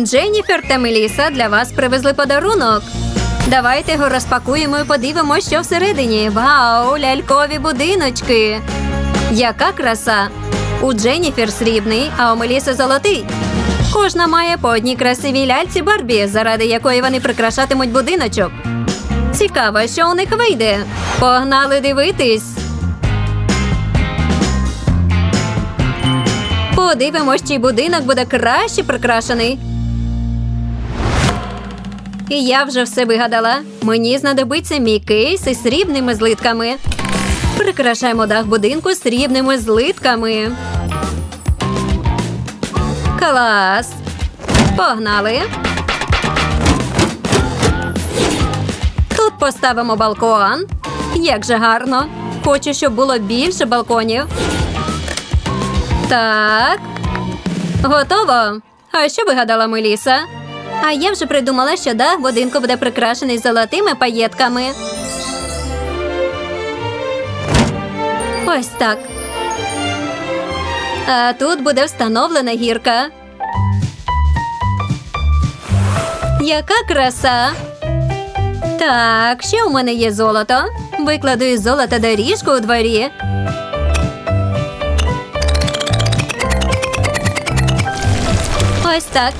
Дженніфер та Меліса для вас привезли подарунок. Давайте його розпакуємо і подивимося, що всередині. Вау, лялькові будиночки. Яка краса! У Дженніфер срібний, а у Меліси золотий. Кожна має по одній красивій ляльці Барбі, заради якої вони прикрашатимуть будиночок. Цікаво, що у них вийде. Погнали дивитись. Подивимось, чий будинок буде краще прикрашений. І я вже все вигадала. Мені знадобиться мій кейс із срібними злитками. Прикрашаємо дах будинку срібними злитками. Клас! Погнали! Тут поставимо балкон. Як же гарно! Хочу, щоб було більше балконів. Так. Готово. А що вигадала Меліса? А я вже придумала, що дах будинку буде прикрашений золотими паєтками. Ось так. А тут буде встановлена гірка. Яка краса! Так, ще у мене є золото. Викладу із золота доріжку у дворі. Ось так.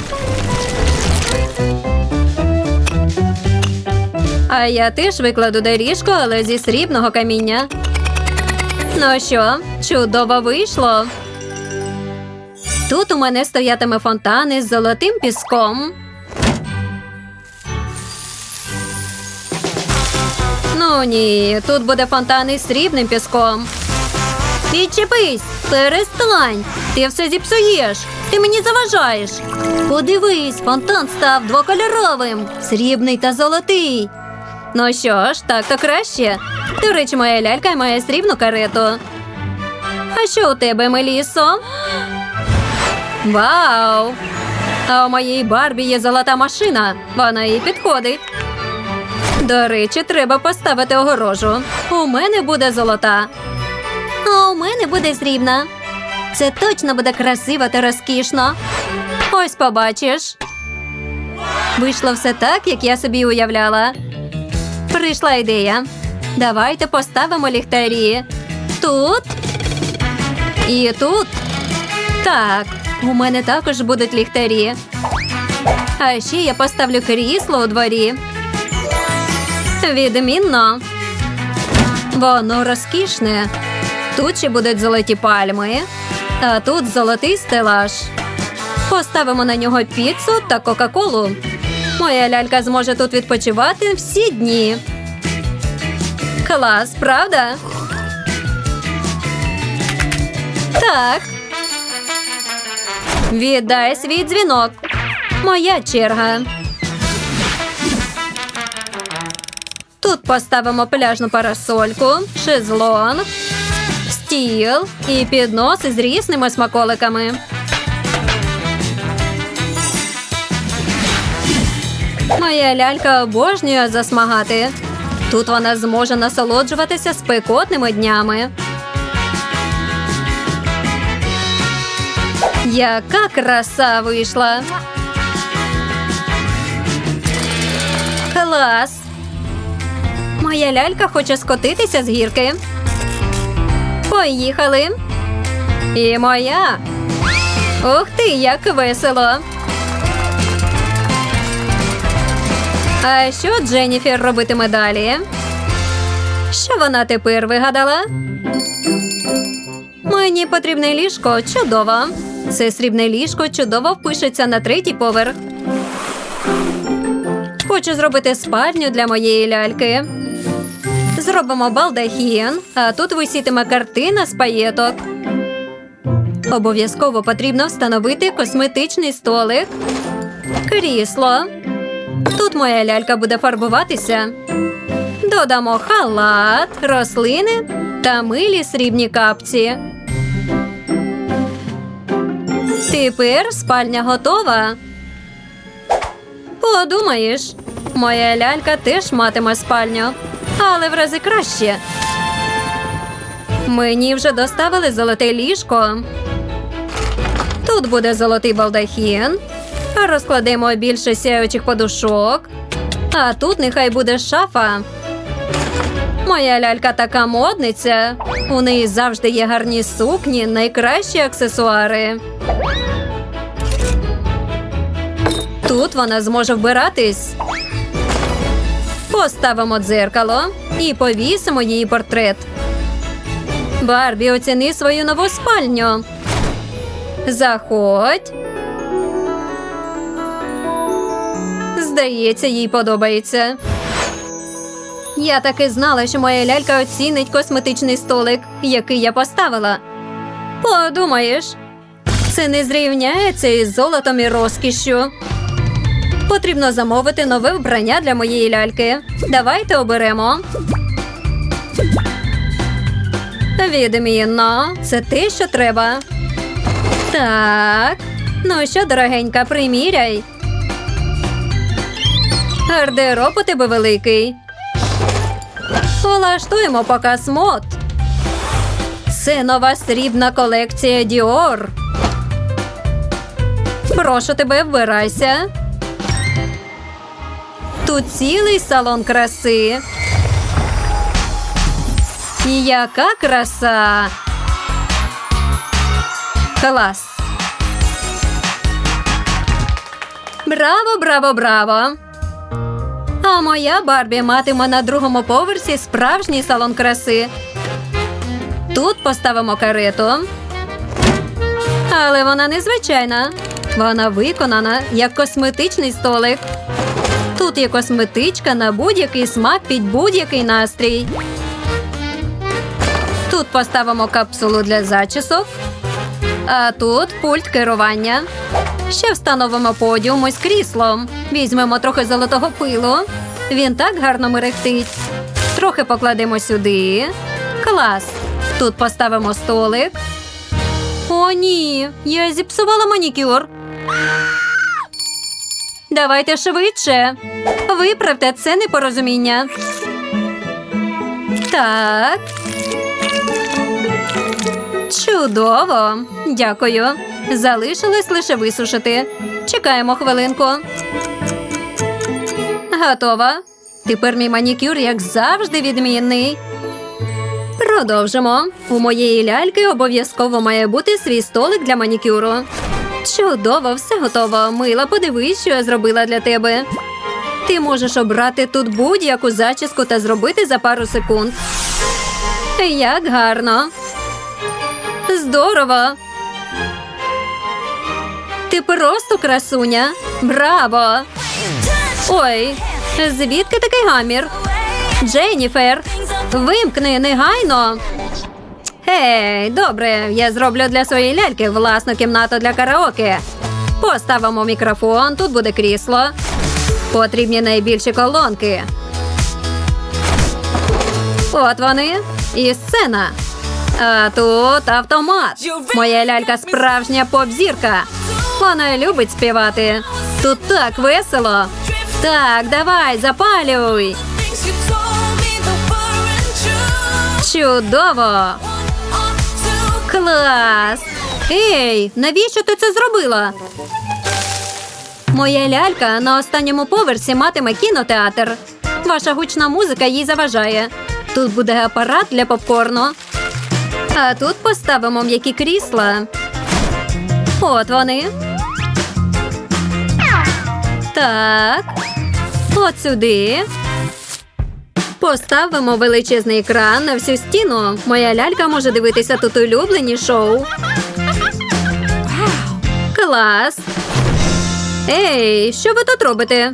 А я теж викладу доріжку, але зі срібного каміння. Ну що, чудово вийшло. Тут у мене стоятиме фонтан із золотим піском. Ну ні, тут буде фонтан із срібним піском. Відчепись, перестань. Ти все зіпсуєш. Ти мені заважаєш. Подивись, фонтан став двокольоровим, срібний та золотий. Ну що ж, так то краще. До речі, моя лялька має срібну карету. А що у тебе, Мелісо? Вау! А у моїй Барбі є золота машина. Вона їй підходить. До речі, треба поставити огорожу. У мене буде золота. А у мене буде срібна. Це точно буде красиво та розкішно. Ось побачиш. Вийшло все так, як я собі уявляла. Прийшла ідея. Давайте поставимо ліхтарі. Тут і тут. Так, у мене також будуть ліхтарі. А ще я поставлю крісло у дворі. Відмінно. Воно розкішне. Тут ще будуть золоті пальми, а тут золотий стелаж. Поставимо на нього піцу та Кока-Колу. Моя лялька зможе тут відпочивати всі дні. Клас, правда? Так. Віддай свій дзвінок. Моя черга. Тут поставимо пляжну парасольку, шезлонг, стіл і піднос із різними смаколиками. Моя лялька обожнює засмагати. Тут вона зможе насолоджуватися спекотними днями. Яка краса вийшла! Клас! Моя лялька хоче скотитися з гірки. Поїхали. І моя. Ух ти, як весело. А що Дженніфер робитиме далі? Що вона тепер вигадала? Мені потрібне ліжко чудово. Це срібне ліжко чудово впишеться на третій поверх. Хочу зробити спальню для моєї ляльки. Зробимо балдахін, а тут висітиме картина з паєток. Обов'язково потрібно встановити косметичний столик, крісло. Тут моя лялька буде фарбуватися. Додамо халат, рослини та милі срібні капці. Тепер спальня готова. Подумаєш, моя лялька теж матиме спальню, але в рази краще. Мені вже доставили золоте ліжко. Тут буде золотий балдахін, Розкладемо більше сяючих подушок. А тут нехай буде шафа. Моя лялька така модниця. У неї завжди є гарні сукні, найкращі аксесуари. Тут вона зможе вбиратись. Поставимо дзеркало і повісимо її портрет. Барбі, оціни свою нову спальню. Заходь. Здається, їй подобається. Я таки знала, що моя лялька оцінить косметичний столик, який я поставила. Подумаєш, це не зрівняється із золотом і розкішшю. Потрібно замовити нове вбрання для моєї ляльки. Давайте оберемо. Відмінно, це те, що треба. Так. Ну що, дорогенька, приміряй. Гардероб у тебе великий. Влаштуємо показ мод. Це нова срібна колекція Dior. Прошу тебе, вбирайся. Тут цілий салон краси. Яка краса! Клас! Браво, браво, браво! А моя Барбі матиме на другому поверсі справжній салон краси. Тут поставимо карету. Але вона незвичайна. Вона виконана як косметичний столик. Тут є косметичка на будь-який смак під будь-який настрій. Тут поставимо капсулу для зачісок. А тут пульт керування. Ще встановимо подіум із кріслом. Візьмемо трохи золотого пилу. Він так гарно мерехтить. Трохи покладемо сюди. Клас. Тут поставимо столик. О, ні, я зіпсувала манікюр. Давайте швидше. Виправте це непорозуміння. Так. Чудово. Дякую. Залишилось лише висушити. Чекаємо хвилинку. Готова. Тепер мій манікюр, як завжди, відмінний. Продовжимо. У моєї ляльки обов'язково має бути свій столик для манікюру. Чудово, все готово. Мила, подивись, що я зробила для тебе. Ти можеш обрати тут будь-яку зачіску та зробити за пару секунд. Як гарно. Здорово. Ти просто красуня. Браво! Ой, звідки такий гамір? Дженніфер, вимкни негайно. Гей, добре, я зроблю для своєї ляльки власну кімнату для караоке. Поставимо мікрофон, тут буде крісло. Потрібні найбільші колонки. От вони. І сцена. А тут автомат. Моя лялька справжня поп-зірка. Вона любить співати. Тут так весело. Так, давай, запалюй. Чудово! Клас! Ей, навіщо ти це зробила? Моя лялька на останньому поверсі матиме кінотеатр. Ваша гучна музика їй заважає. Тут буде апарат для попкорну. А тут поставимо м'які крісла. От вони. Так. От сюди. Поставимо величезний екран на всю стіну. Моя лялька може дивитися тут улюблені шоу. Клас. Ей, що ви тут робите?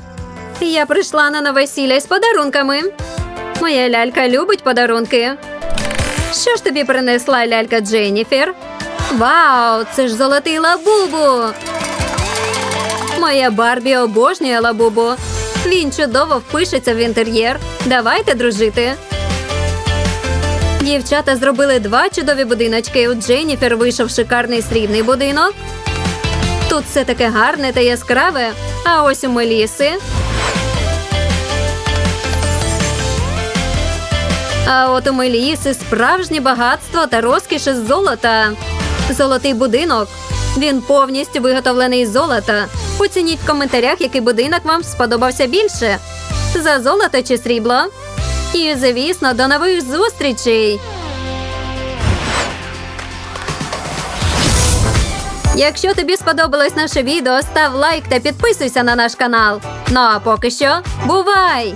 Я прийшла на новосілля з подарунками. Моя лялька любить подарунки. Що ж тобі принесла лялька Дженніфер? Вау, це ж золотий лабубу. Моя Барбі обожнює лабубу. Він чудово впишеться в інтер'єр. Давайте дружити. Дівчата зробили два чудові будиночки. У Дженніфер вийшов шикарний срібний будинок. Тут все таке гарне та яскраве. А ось у Меліси. А от у Меліси справжнє багатство та розкіш із золота. Золотий будинок. Він повністю виготовлений з золота. Оцініть в коментарях, який будинок вам сподобався більше. За золото чи срібло. І, звісно, до нових зустрічей! Якщо тобі сподобалось наше відео, став лайк та підписуйся на наш канал. Ну а поки що, бувай!